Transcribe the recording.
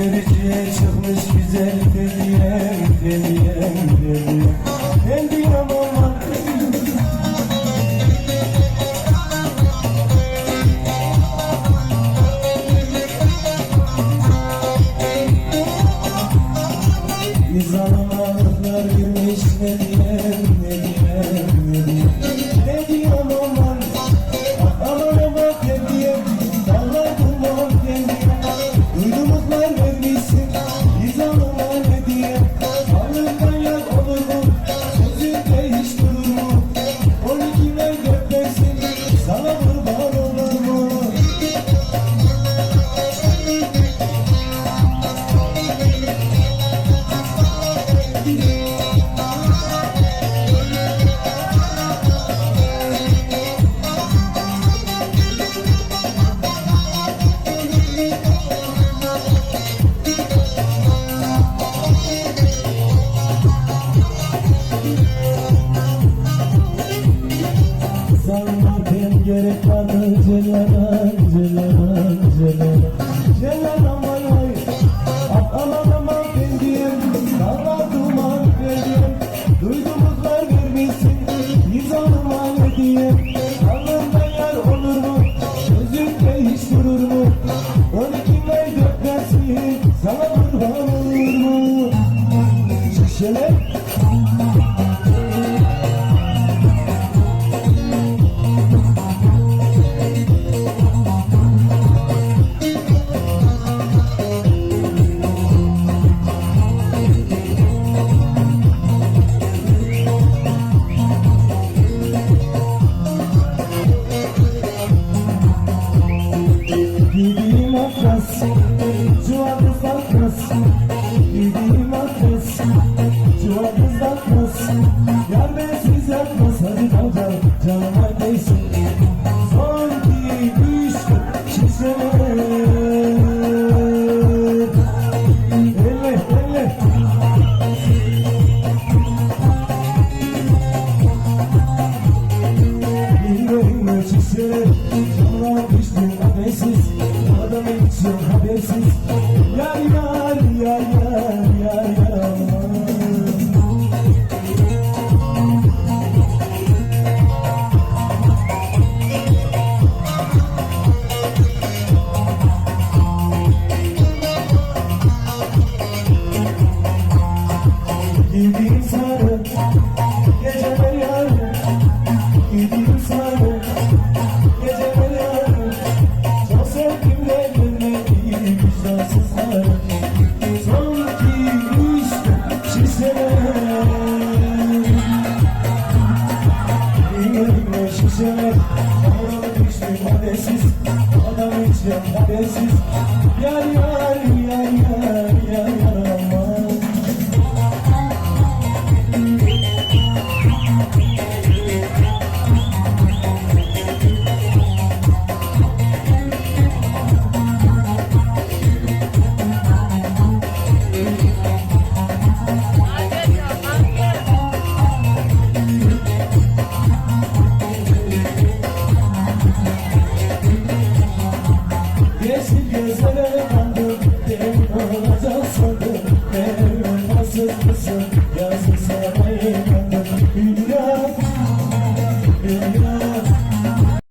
Görücüye çıkmış güzel hediyem gerek vardı Celalan, celalan, celalan Celalan vay vay. Aman aman pendiyem Dağlar duman pendiyem Duydumuz var vermişsin Nizamım var hediyem Alnında yar olur mu? Sözünde hiç durur mu Geçiyor habersiz. Yar yar yar yar yar yar Gideyim sarı, geceler yarı Gideyim Canım için habersiz Yar yar yar